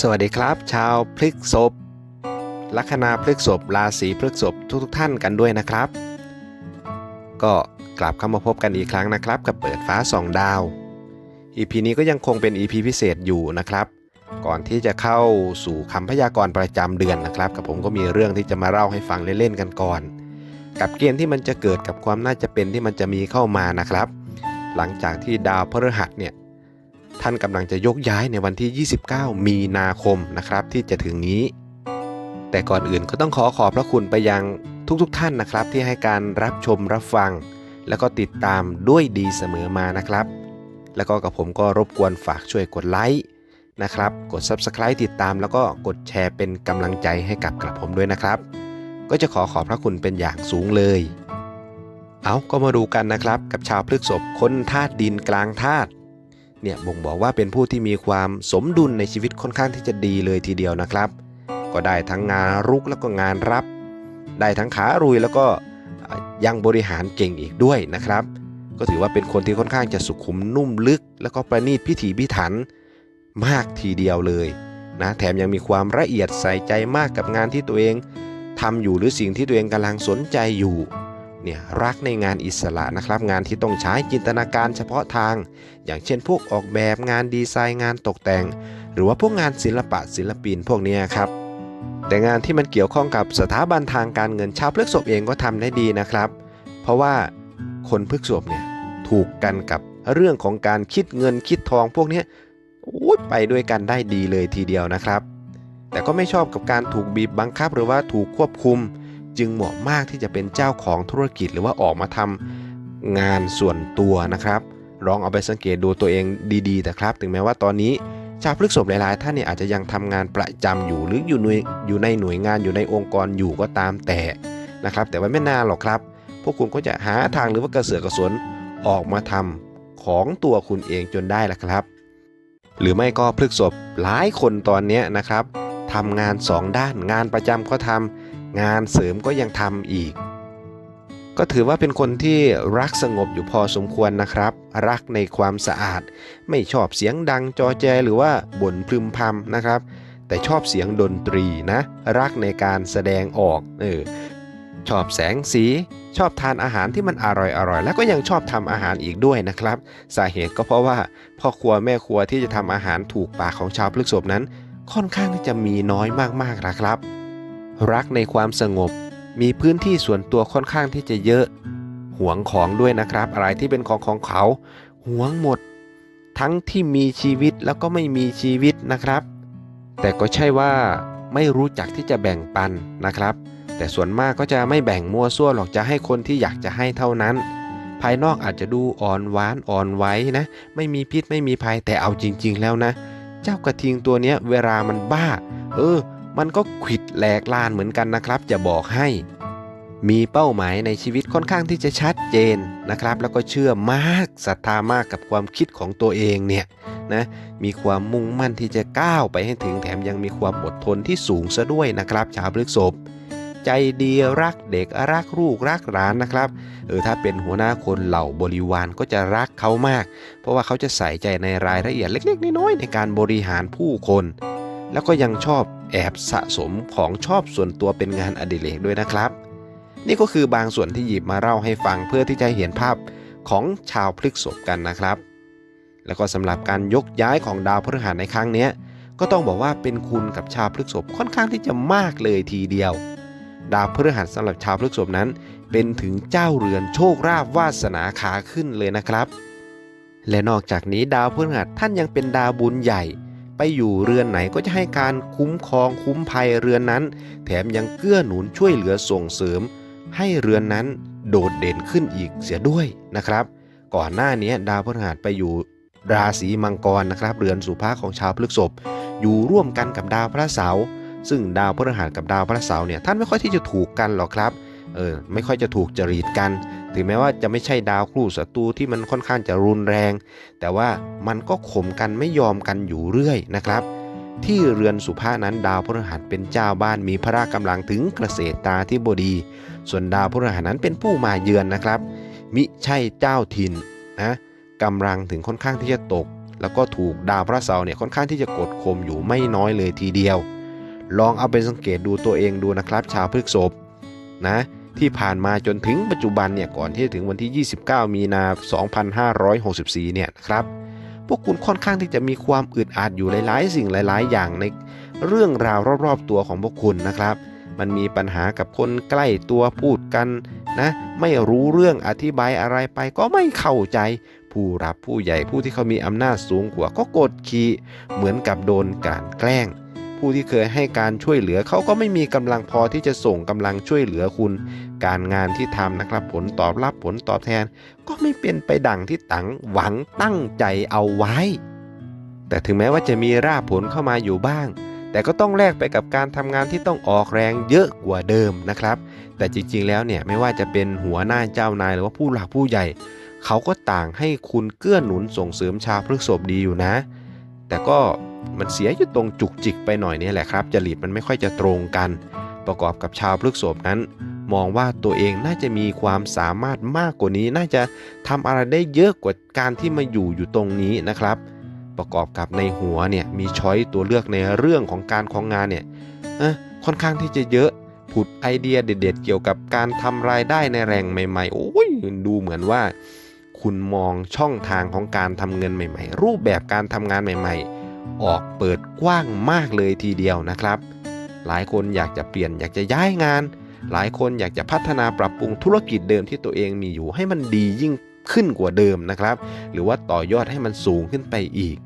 สวัสดีครับ ชาวพฤกษบลัคนาพฤกษบราศีพฤกษบทุกๆท่านกันด้วยนะครับ ก็กลับเข้ามาพบกันอีกครั้งนะครับ กับเปิดฟ้าสองดาว EP นี้ก็ยังคงเป็น EP พิเศษอยู่นะครับ ก่อนที่จะเข้าสู่คำพยากรณ์ประจำเดือนนะครับ กับผมก็มีเรื่องที่จะมาเล่าให้ฟังเล่นๆกันก่อน กับเกณฑ์ที่มันจะเกิดกับความน่าจะเป็นที่มันจะมีเข้ามานะครับ หลังจากที่ดาวพฤหัสเนี่ย ท่านกำลังจะยกย้ายในวันที่ 29 มีนาคมนะครับที่จะถึงนี้ แต่ก่อนอื่นก็ต้องขอขอบพระคุณไปยังทุกๆทท่านนะครับ ที่ให้การรับชมรับฟัง แล้วก็ติดตามด้วยดีเสมอมานะครับ แล้วก็กับผมก็รบกวนฝากช่วยกดไลค์นะครับ กด Subscribe ติดตาม แล้วก็กดแชร์เป็นกำลังใจให้กับกระผมด้วยนะครับ ก็จะขอขอบพระคุณเป็นอย่างสูงเลยเอาก็มาดูกันนะครับ กับชาวพฤกษภคนธาตุดินกลางธาตุ เนี่ยบ่งบอกว่าเป็นผู้ที่มีความสมดุลในชีวิตค่อนข้างที่จะดีเลยทีเดียวนะครับ ก็ได้ทั้งงานรุกแล้วก็งานรับ ได้ทั้งขารุยแล้วก็ยังบริหารเก่งอีกด้วยนะครับ ก็ถือว่าเป็นคนที่ค่อนข้างจะสุขุมนุ่มลึก แล้วก็ประณีตพิถีพิถันมากทีเดียวเลยนะแถมยังมีความละเอียดใส่ใจมากกับงานที่ตัวเองทำอยู่หรือสิ่งที่ตัวเองกำลังสนใจอยู่ เนี่ยรักในงานอิสระนะครับ งานที่ต้องใช้จินตนาการเฉพาะทาง อย่างเช่นพวกออกแบบงานดีไซน์งานตกแต่ง หรือว่าพวกงานศิลปะศิลปินพวกนี้ครับแต่งานที่มันเกี่ยวข้องกับสถาบันทางการเงินชาวพฤกษบเองก็ทำได้ดีนะครับ เพราะว่าคนพฤกษบเนี่ยถูกกันกับเรื่องของการคิดเงินคิดทองพวกนี้ไปด้วยกันได้ดีเลยทีเดียวนะครับ แต่ก็ไม่ชอบกับการถูกบีบบังคับหรือว่าถูกควบคุม จึงเหมาะมากที่จะเป็นเจ้าของธุรกิจหรือว่าออกมาทำงานส่วนตัวนะครับ ลองเอาไปสังเกตดูตัวเองดีๆแต่ครับ ถึงแม้ว่าตอนนี้ชาวพฤกษบหลายๆ ท่านเนี่ยอาจจะยังทำงานประจำอยู่หรืออยู่ในอยู่ในหน่วยงานอยู่ในองค์กรอยู่ก็ตามแต่นะครับ แต่ว่าไม่นานหรอกครับ พวกคุณก็จะหาทางหรือว่ากระเสือกกระสนออกมาทำของตัวคุณเองจนได้ละครับ หรือไม่ก็พฤกษบหลายคนตอนนี้นะครับทำงานสองด้านงานประจำก็ทำ งานเสริมก็ยังทำอีก ก็ถือว่าเป็นคนที่รักสงบอยู่พอสมควรนะครับ รักในความสะอาด ไม่ชอบเสียงดังจอแจหรือว่าบ่นพึมพำนะครับ แต่ชอบเสียงดนตรีนะ รักในการแสดงออกเออชอบแสงสีชอบทานอาหารที่มันอร่อยอร่อยแล้วก็ยังชอบทำอาหารอีกด้วยนะครับ สาเหตุก็เพราะว่าพ่อครัวแม่ครัวที่จะทำอาหารถูกปากของชาวพฤกษบนั้น ค่อนข้างที่จะมีน้อยมากๆนะครับ รักในความสงบ มีพื้นที่ส่วนตัวค่อนข้างที่จะเยอะ หวงของด้วยนะครับ อะไรที่เป็นของของเขา หวงหมด ทั้งที่มีชีวิตแล้วก็ไม่มีชีวิตนะครับ แต่ก็ใช่ว่าไม่รู้จักที่จะแบ่งปันนะครับ แต่ส่วนมากก็จะไม่แบ่งมั่วซั่วหรอกจะให้คนที่อยากจะให้เท่านั้น ภายนอกอาจจะดูอ่อนหวานอ่อนไหวนะ ไม่มีพิษไม่มีภัยแต่เอาจริง ๆ แล้วนะ เจ้ากระทิงตัวนี้เวลามันบ้า เออ มันก็ขิดแหลกลานเหมือนกันนะครับ จะบอกให้ มีเป้าหมายในชีวิตค่อนข้างที่จะชัดเจนนะครับ แล้วก็เชื่อมากศรัทธามากกับความคิดของตัวเองเนี่ยนะมีความมุ่งมั่นที่จะก้าวไปให้ถึงแถมยังมีความอดทนที่สูงซะด้วยนะครับ ชาวพฤกษบใจดีรักเด็กรักลูกรักหลานนะครับเออถ้าเป็นหัวหน้าคนเหล่าบริวารก็จะรักเขามาก เพราะว่าเขาจะใส่ใจในรายละเอียดเล็ก ๆ น้อยๆในการบริหารผู้คน แล้วก็ยังชอบ แอบสะสมของชอบส่วนตัวเป็นงานอดิเรกด้วยนะครับ นี่ก็คือบางส่วนที่หยิบมาเล่าให้ฟังเพื่อที่จะเห็นภาพของชาวพฤกษบกันนะครับ แล้วก็สำหรับการยกย้ายของดาวพฤหัสในครั้งนี้ก็ต้องบอกว่าเป็นคุณกับชาวพฤกษบค่อนข้างที่จะมากเลยทีเดียว ดาวพฤหัสสำหรับชาวพฤกษบนั้น เป็นถึงเจ้าเรือนโชคราบวาสนาขาขึ้นเลยนะครับ และนอกจากนี้ดาวพฤหัสท่านยังเป็นดาวบุญใหญ่ ไปอยู่เรือนไหนก็จะให้การคุ้มครองคุ้มภัยเรือนนั้น แถมยังเกื้อหนุนช่วยเหลือส่งเสริม ให้เรือนนั้นโดดเด่นขึ้นอีกเสียด้วยนะครับ ก่อนหน้านี้ดาวพฤหัสไปอยู่ราศีมังกรนะครับ เรือนสุภาของชาวพฤษภอยู่ร่วมกันกับดาวพระเสาร์ซึ่งดาวพฤหัสกับดาวพระเสาร์เนี่ยท่านไม่ค่อยที่จะถูกกันหรอกครับเออไม่ค่อยจะถูกจริตกัน ถึงแม้ว่าจะไม่ใช่ดาวคู่ศัตรูที่มันค่อนข้างจะรุนแรง แต่ว่ามันก็ข่มกันไม่ยอมกันอยู่เรื่อยนะครับ ที่เรือนสุภานั้นดาวพฤหัสเป็นเจ้าบ้านมีพระกำลังถึงเกษตรตาธิบดี ส่วนดาวพฤหัสนั้นเป็นผู้มาเยือนนะครับ มิใช่เจ้าถิ่นนะกำลังถึงค่อนข้างที่จะตก แล้วก็ถูกดาวพระเสาร์เนี่ยค่อนข้างที่จะกดข่มอยู่ไม่น้อยเลยทีเดียว ลองเอาไปสังเกตดูตัวเองดูนะครับ ชาวพฤกษภนะ ที่ผ่านมาจนถึงปัจจุบันเนี่ยก่อนที่จะถึงวันที่ 29 มีนา 2564 เนี่ยนะครับพวกคุณค่อนข้างที่จะมีความอึดอัดอยู่หลาย ๆ สิ่งหลาย ๆ อย่างในเรื่องราวรอบ ๆ ตัวของพวกคุณนะครับ มันมีปัญหากับคนใกล้ตัวพูดกันนะไม่รู้เรื่องอธิบายอะไรไปก็ไม่เข้าใจ ผู้รับผู้ใหญ่ผู้ที่เขามีอำนาจสูงกว่าก็กดขี่เหมือนกับโดนกลั่นแกล้ง ผู้ที่เคยให้การช่วยเหลือเขาก็ไม่มีกำลังพอที่จะส่งกำลังช่วยเหลือคุณ การงานที่ทำนะครับผลตอบรับผลตอบแทน ก็ไม่เป็นไปดังที่ตังหวังตั้งใจเอาไว้ แต่ถึงแม้ว่าจะมีราผลเข้ามาอยู่บ้าง แต่ก็ต้องแลกไปกับการทำงานที่ต้องออกแรงเยอะกว่าเดิมนะครับ แต่จริงๆแล้วเนี่ยไม่ว่าจะเป็นหัวหน้าเจ้านายหรือว่าผู้หลักผู้ใหญ่เขาก็ต่างให้คุณเกื้อหนุนส่งเสริมชาวพฤกษบดีอยู่นะ แต่ก็ มันเสียอยู่ตรงจุกจิกไปหน่อยนี่แหละครับจริตมันไม่ค่อยจะตรงกัน ประกอบกับชาวพฤกษบนั้น มองว่าตัวเองน่าจะมีความสามารถมากกว่านี้ น่าจะทำอะไรได้เยอะกว่าการที่มาอยู่อยู่ตรงนี้นะครับ ประกอบกับในหัวเนี่ยมีช้อยตัวเลือกในเรื่องของการของงานเนี่ยค่อนข้างที่จะเยอะผุดไอเดียเด็ด ๆ เกี่ยวกับการทำรายได้ในแรงใหม่ ๆ โอ้ยดูเหมือนว่า คุณมองช่องทางของการทำเงินใหม่ ๆ รูปแบบการทำงานใหม่ๆ ออกเปิดกว้างมากเลยทีเดียวนะครับ หลายคนอยากจะเปลี่ยนอยากจะย้ายงาน หลายคนอยากจะพัฒนาปรับปรุงธุรกิจเดิมที่ตัวเองมีอยู่ให้มันดียิ่งขึ้นกว่าเดิมนะครับ หรือว่าต่อยอดให้มันสูงขึ้นไปอีก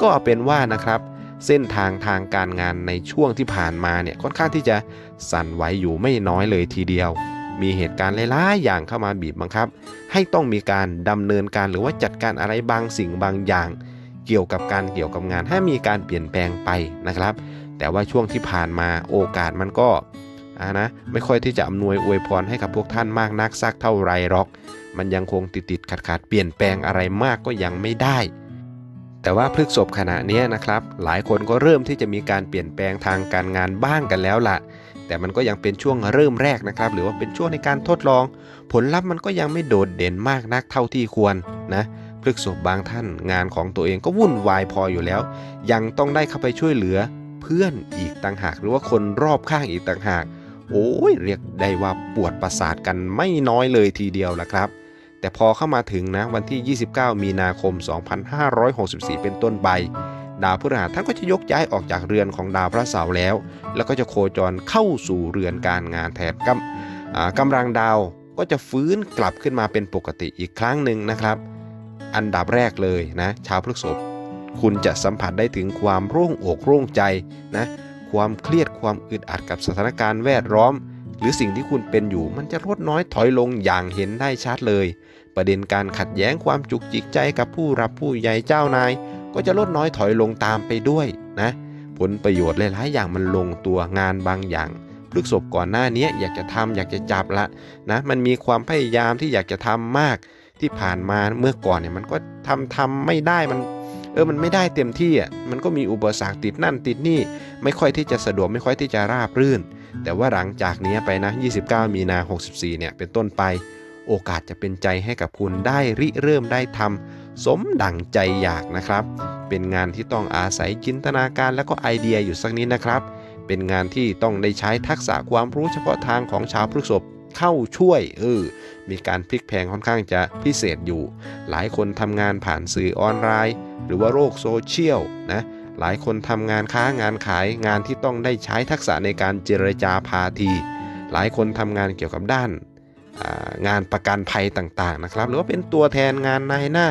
ก็เอาเป็นว่านะครับ เส้นทางทางการงานในช่วงที่ผ่านมาเนี่ยค่อนข้างที่จะสั่นไหวอยู่ไม่น้อยเลยทีเดียว มีเหตุการณ์หลายๆอย่างเข้ามาบีบบังคับ ให้ต้องมีการดำเนินการหรือว่าจัดการอะไรบางสิ่งบางอย่าง เกี่ยวกับการเกี่ยวกับงานให้มีการเปลี่ยนแปลงไปนะครับ แต่ว่าช่วงที่ผ่านมาโอกาสมันก็นะไม่ค่อยที่จะอำนวยอวยพรให้กับพวกท่านมากนักสักเท่าไรหรอก มันยังคงติดติดขัดขัดเปลี่ยนแปลงอะไรมากก็ยังไม่ได้ แต่ว่าพฤกษบขณะนี้นะครับ หลายคนก็เริ่มที่จะมีการเปลี่ยนแปลงทางการงานบ้างกันแล้วล่ะ แต่มันก็ยังเป็นช่วงเริ่มแรกนะครับ หรือว่าเป็นช่วงในการทดลอง ผลลัพธ์มันก็ยังไม่โดดเด่นมากนักเท่าที่ควรนะ พฤกษบบางท่านงานของตัวเองก็วุ่นวายพออยู่แล้ว ยังต้องได้เข้าไปช่วยเหลือ เพื่อนอีกต่างหาก หรือว่าคนรอบข้างอีกต่างหาก โอ้ยเรียกได้ว่าปวดประสาทกันไม่น้อยเลยทีเดียวละครับ แต่พอเข้ามาถึงนะวันที่ 29 มีนาคม 2564 เป็นต้นไปดาวพฤหัสท่านก็จะยกย้ายออกจากเรือนของดาวพระเสาร์แล้ว แล้วก็จะโคจรเข้าสู่เรือนการงานแทนกำกำลังดาวก็จะฟื้นกลับขึ้นมาเป็นปกติอีกครั้งหนึ่งนะครับ อันดับแรกเลยนะชาวพฤษภคุณจะสัมผัสได้ถึงความโร่งอกโร่งใจนะความเครียดความอึดอัดกับสถานการณ์แวดล้อม หรือสิ่งที่คุณเป็นอยู่มันจะลดน้อยถอยลงอย่างเห็นได้ชัดเลย ประเด็นการขัดแย้งความจุกจิกใจกับผู้รับผู้ใหญ่เจ้านาย ก็จะลดน้อยถอยลงตามไปด้วยนะผลประโยชน์หลายๆอย่างมันลงตัวงานบางอย่างพฤกษบก่อนหน้านี้อยากจะทำอยากจะจับละนะมันมีความพยายามที่อยากจะทำมาก ที่ผ่านมาเมื่อก่อนเนี่ยมันก็ทำทำไม่ได้มันเออมันไม่ได้เต็มที่อะมันก็มีอุปสรรคติดนั่นติดนี่ ไม่ค่อยที่จะสะดวกไม่ค่อยที่จะราบรื่น แต่ว่าหลังจากนี้ไปนะ 29 มีนา 64 เนี่ยเป็นต้นไป โอกาสจะเป็นใจให้กับคุณได้ริเริ่มได้ทำสมดั่งใจอยากนะครับ เป็นงานที่ต้องอาศัยจินตนาการและก็ไอเดียอยู่สักนิดนะครับ เป็นงานที่ต้องได้ใช้ทักษะความรู้เฉพาะทางของชาวพฤษภ เข้าช่วยเออมีการพลิกแพลงค่อนข้างจะพิเศษอยู่ หลายคนทำงานผ่านสื่อออนไลน์ หรือว่าโลกโซเชียลนะหลายคนทำงานค้างานขายงานที่ต้องได้ใช้ทักษะในการเจรจาพาที หลายคนทำงานเกี่ยวกับด้านงานประกันภัยต่างๆนะครับ หรือว่าเป็นตัวแทนงานนายหน้า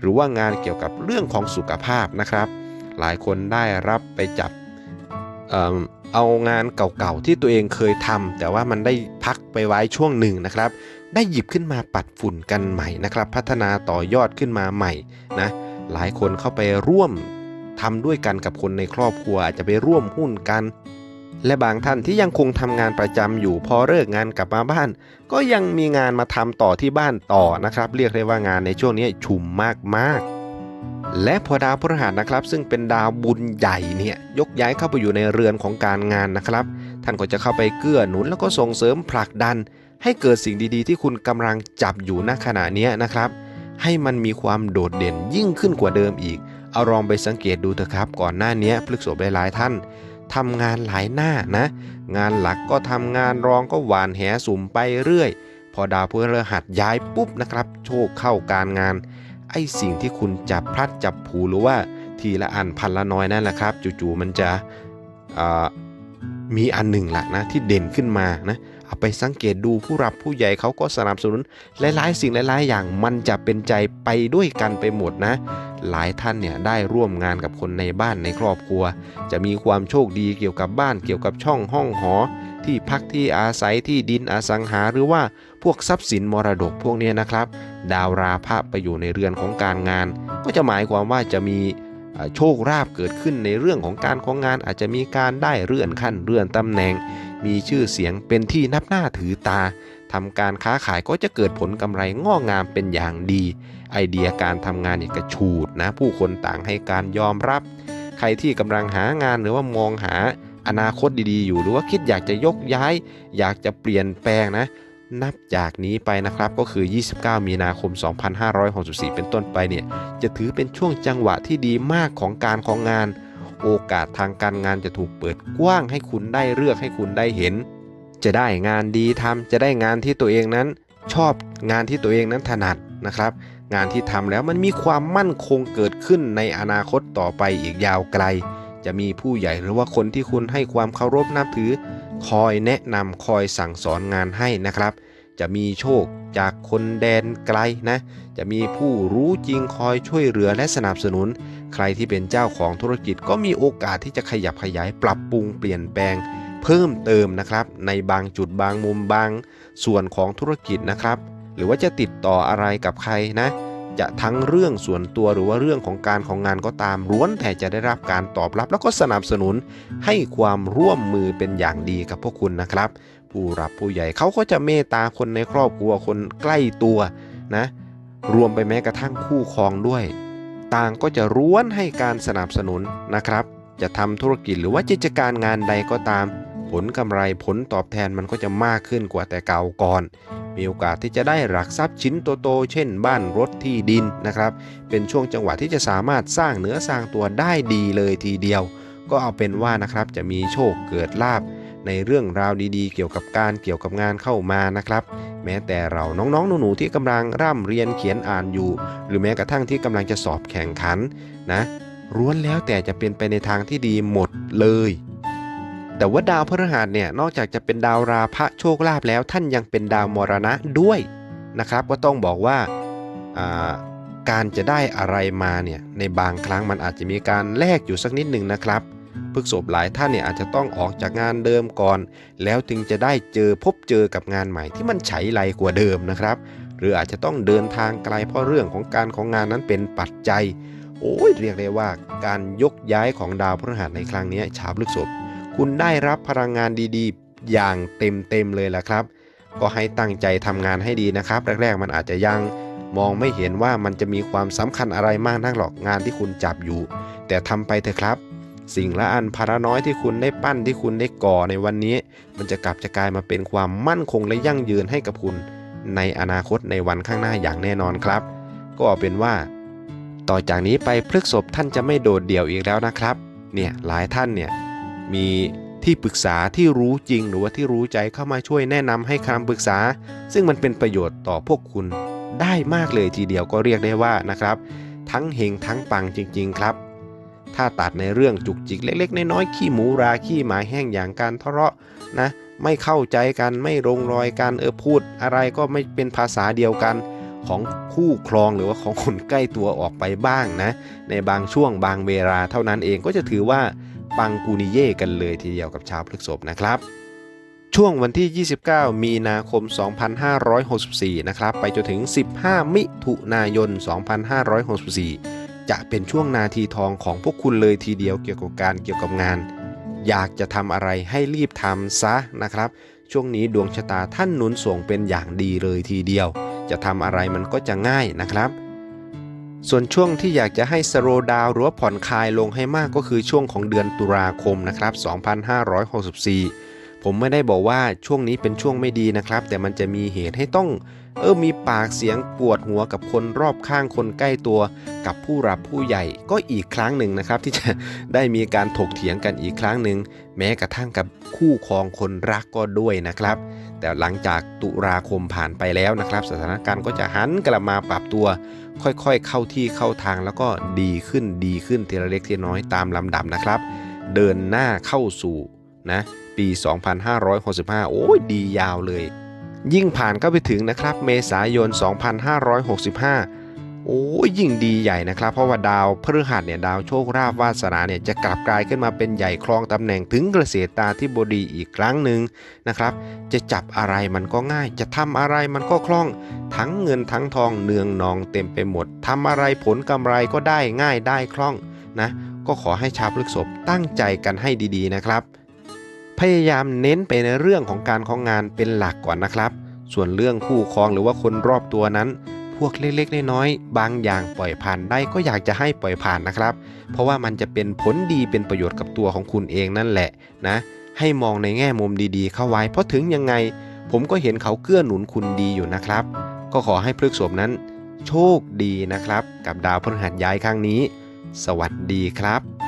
หรือว่างานเกี่ยวกับเรื่องของสุขภาพนะครับ หลายคนได้รับไปจับ เอางานเก่าๆ ที่ตัวเองเคยทำแต่ว่ามันได้พักไปไว้ช่วงหนึ่งนะครับ ได้หยิบขึ้นมาปัดฝุ่นกันใหม่นะครับ พัฒนาต่อยอดขึ้นมาใหม่นะหลายคนเข้าไปร่วมทำด้วยกันกับคนในครอบครัวอาจจะไปร่วมหุ้นกัน และบางท่านที่ยังคงทำงานประจำอยู่พอเลิกงานกลับมาบ้าน ก็ยังมีงานมาทำต่อที่บ้านต่อนะครับ เรียกได้ว่างานในช่วงนี้ชุมมากๆ และพอดาวพฤหัสนะครับ ซึ่งเป็นดาวบุญใหญ่เนี่ยยกย้ายเข้าไปอยู่ในเรือนของการงานนะครับ ท่านก็จะเข้าไปเกื้อหนุนแล้วก็ส่งเสริมผลักดัน ให้เกิดสิ่งดีๆ ที่คุณกำลังจับอยู่ณขณะนี้นะครับ ให้มันมีความโดดเด่นยิ่งขึ้นกว่าเดิมอีก เอาลองไปสังเกตดูเถอะครับ ก่อนหน้านี้พฤกษบหลายท่านทำงานหลายหน้านะ งานหลักก็ทำงานรองก็หวานแหสุ่มไปเรื่อย พอดาวพฤหัสย้ายปุ๊บนะครับ โชคเข้าการงาน อ้สิ่งที่คุณจับพลัดจับผูหรือว่าทีละอันพันละน้อยนั่นแหละครับ จู่ๆมันจะมีอันหนึ่งละนะที่เด่นขึ้นมานะเอาไปสังเกตดูผู้รับผู้ใหญ่เขาก็สนับสนุนหลายๆ สิ่งหลายๆ อย่างมันจะเป็นใจไปด้วยกันไปหมดนะ หลายท่านเนี่ยได้ร่วมงานกับคนในบ้านในครอบครัว จะมีความโชคดีเกี่ยวกับบ้านเกี่ยวกับช่องห้องหอ ที่พักที่อาศัยที่ดินอสังหาหรือว่า วกทรัพย์สินมรดกพวกนี้นะครับ ดาวราพะไปอยู่ในเรือนของการงาน ก็จะหมายความว่าจะมีโชคลาภเกิดขึ้นในเรื่องของการของงาน อาจจะมีการได้เลื่อนขั้นเลื่อนตำแหน่ง มีชื่อเสียงเป็นที่นับหน้าถือตาทำการค้าขายก็จะเกิดผลกำไรงอกงามเป็นอย่างดี ไอเดียการทำงานเนี่ยกระฉูดนะผู้คนต่างให้การยอมรับ ใครที่กำลังหางานหรือว่ามองหาอนาคตดีๆ อยู่หรือว่าคิดอยากจะยกย้าย อยากจะเปลี่ยนแปลงนะ นับจากนี้ไปนะครับก็คือ 29 มีนาคม 2564 เป็นต้นไปเนี่ยจะถือเป็นช่วงจังหวะที่ดีมากของการของงาน โอกาสทางการงานจะถูกเปิดกว้างให้คุณได้เลือกให้คุณได้เห็น จะได้งานดีทำจะได้งานที่ตัวเองนั้น ชอบงานที่ตัวเองนั้นถนัดนะครับ งานที่ทำแล้วมันมีความมั่นคงเกิดขึ้นในอนาคตต่อไปอีกยาวไกล จะมีผู้ใหญ่หรือว่าคนที่คุณให้ความเคารพนับถือ คอยแนะนำคอยสั่งสอนงานให้นะครับ จะมีโชคจากคนแดนไกลนะ จะมีผู้รู้จริงคอยช่วยเหลือและสนับสนุน ใครที่เป็นเจ้าของธุรกิจก็มีโอกาสที่จะขยับขยายปรับปรุงเปลี่ยนแปลง เพิ่มเติมนะครับ ในบางจุดบางมุมบาง ส่วนของธุรกิจนะครับ หรือว่าจะติดต่ออะไรกับใครนะ จะทั้งเรื่องส่วนตัวหรือว่าเรื่องของการของงานก็ตามล้วนแต่จะได้รับการตอบรับ แล้วก็สนับสนุนให้ความร่วมมือเป็นอย่างดีกับพวกคุณนะครับ ผู้รับผู้ใหญ่เขาก็จะเมตตาคนในครอบครัวคนใกล้ตัวนะ รวมไปแม้กระทั่งคู่ครองด้วย ต่างก็จะร้วนให้การสนับสนุนนะครับ จะทำธุรกิจหรือว่ากิจการงานใดก็ตาม ผลกำไรผลตอบแทนมันก็จะมากขึ้นกว่าแต่เก่าก่อน มีโอกาสที่จะได้หลักทรัพย์ชิ้นโตๆเช่น บ้านรถที่ดินนะครับ เป็นช่วงจังหวะที่จะสามารถสร้างเนื้อสร้างตัวได้ดีเลยทีเดียว ก็เอาเป็นว่านะครับจะมีโชคเกิดลาบในเรื่องราวดีๆ เกี่ยวกับการเกี่ยวกับงานเข้ามานะครับ แม้แต่เราน้องๆหนูๆที่กำลังร่ำเรียนเขียนอ่านอยู่ หรือแม้กระทั่งที่กำลังจะสอบแข่งขันนะร้วนแล้วแต่จะเป็นไปในทางที่ดีหมดเลย แต่ว่าดาวพฤหัสเนี่ยนอกจากจะเป็นดาวราพะโชคลาภแล้วท่านยังเป็นดาวมรณะด้วยนะครับ ก็ต้องบอกว่าอ่าการจะได้อะไรมาเนี่ยในบางครั้งมันอาจจะมีการแลกอยู่สักนิดหนึ่งนะครับพฤกษบหลายท่านเนี่ยอาจจะต้องออกจากงานเดิมก่อน แล้วถึงจะได้เจอพบเจอกับงานใหม่ที่มันไฉไลกว่าเดิมนะครับ หรืออาจจะต้องเดินทางไกลเพราะเรื่องของการของงานนั้นเป็นปัจจัย โอ้ยเรียกได้ว่าการยกย้ายของดาวพฤหัสในครั้งนี้ชาวพฤกษบ คุณได้รับพลังงานดีๆ อย่างเต็มๆเลยล่ะครับ ก็ให้ตั้งใจทำงานให้ดีนะครับ แรก ๆ มันอาจจะยังมองไม่เห็นว่ามันจะมีความสำคัญอะไรมากนักหรอกงานที่คุณจับอยู่ แต่ทำไปเถอะครับ สิ่งละอันภาระน้อยที่คุณได้ปั้นที่คุณได้ก่อในวันนี้ มันจะกลับจะกลายมาเป็นความมั่นคงและยั่งยืนให้กับคุณ ในอนาคตในวันข้างหน้าอย่างแน่นอนครับ ก็เอาเป็นว่า ต่อจากนี้ไปพฤกษบท่านจะไม่โดดเดี่ยวอีกแล้วนะครับ เนี่ยหลายท่านเนี่ย มีที่ปรึกษาที่รู้จริงหรือว่าที่รู้ใจเข้ามาช่วยแนะนำให้คำปรึกษา ซึ่งมันเป็นประโยชน์ต่อพวกคุณได้มากเลยทีเดียวก็เรียกได้ว่านะครับ ทั้งเฮงทั้งปังจริง ๆ ครับ ถ้าตัดในเรื่องจุกจิกเล็ก ๆ น้อยๆขี้หมูราขี้หมาแห้งอย่างการทะเลาะนะ ไม่เข้าใจกันไม่ลงรอยกันเออพูด อะไรก็ไม่เป็นภาษาเดียวกันของคู่ครองหรือว่าของคนใกล้ตัวออกไปบ้างนะ ในบางช่วงบางเวลาเท่านั้นเองก็จะถือว่า ปังกูนิเย่กันเลยทีเดียวกับชาวพฤกษภนะครับช่วงวันที่ 29 มีนาคม 2564 นะครับ ไปจนถึง 15 มิถุนายน 2564 จะเป็นช่วงนาทีทองของพวกคุณเลยทีเดียวเกี่ยวกับการเกี่ยวกับงาน อยากจะทำอะไรให้รีบทำซะนะครับ ช่วงนี้ดวงชะตาท่านหนุนส่งเป็นอย่างดีเลยทีเดียว จะทำอะไรมันก็จะง่ายนะครับ ส่วนช่วงที่อยากจะให้สโลว์ดาวหรือว่าผ่อนคลายลงให้มากก็คือช่วงของเดือนตุลาคมนะครับ 2564ผผมไม่ได้บอกว่าช่วงนี้เป็นช่วงไม่ดีนะครับ แต่มันจะมีเหตุให้ต้อง เออมีปากเสียงปวดหัวกับคนรอบข้างคนใกล้ตัว กับผู้รับผู้ใหญ่ก็อีกครั้งหนึ่งนะครับ ที่จะได้มีการถกเถียงกันอีกครั้งหนึ่งแม้กระทั่งกับคู่ครองคนรักก็ด้วยนะครับ แต่หลังจากตุลาคมผ่านไปแล้วนะครับ สถานการณ์ก็จะหันกลับมาปรับตัว ค่อยๆ เข้าที่เข้าทางแล้วก็ดีขึ้นดีขึ้นทีละเล็กทีละน้อยตามลำดับนะครับ เดินหน้าเข้าสู่นะปี 2565 โอ้ยดียาวเลย ยิ่งผ่านก็ไปถึงนะครับ เมษายน 2565 โอ้ยยิ่งดีใหญ่นะครับ เพราะว่าดาวพฤหัสเนี่ยดาวโชคราบวาสนาเนี่ยจะกลับกลายขึ้นมาเป็นใหญ่ครองตำแหน่งถึงเกษตราธิบดีอีกครั้งหนึ่งนะครับ จะจับอะไรมันก็ง่าย จะทำอะไรมันก็คล่อง ทั้งเงินทั้งทองเนืองนองเต็มไปหมดทำอะไรผลกำไรก็ได้ง่ายได้คล่องนะก็ขอให้ชาวพฤษภตั้งใจกันให้ดีๆนะครับ พยายามเน้นไปในเรื่องของการของงานเป็นหลักก่อนนะครับ ส่วนเรื่องคู่ครองหรือว่าคนรอบตัวนั้น พวกเล็กๆน้อยๆบางอย่างปล่อยผ่านได้ก็อยากจะให้ปล่อยผ่านนะครับ เพราะว่ามันจะเป็นผลดีเป็นประโยชน์กับตัวของคุณเองนั่นแหละนะให้มองในแง่มุมดีๆ เข้าไว้ เพราะถึงยังไง ผมก็เห็นเขาเกื้อหนุนคุณดีอยู่นะครับ ก็ขอให้พฤกษภนั้น โชคดีนะครับ กับดาวพฤหัสย้ายครั้งนี้ สวัสดีครับ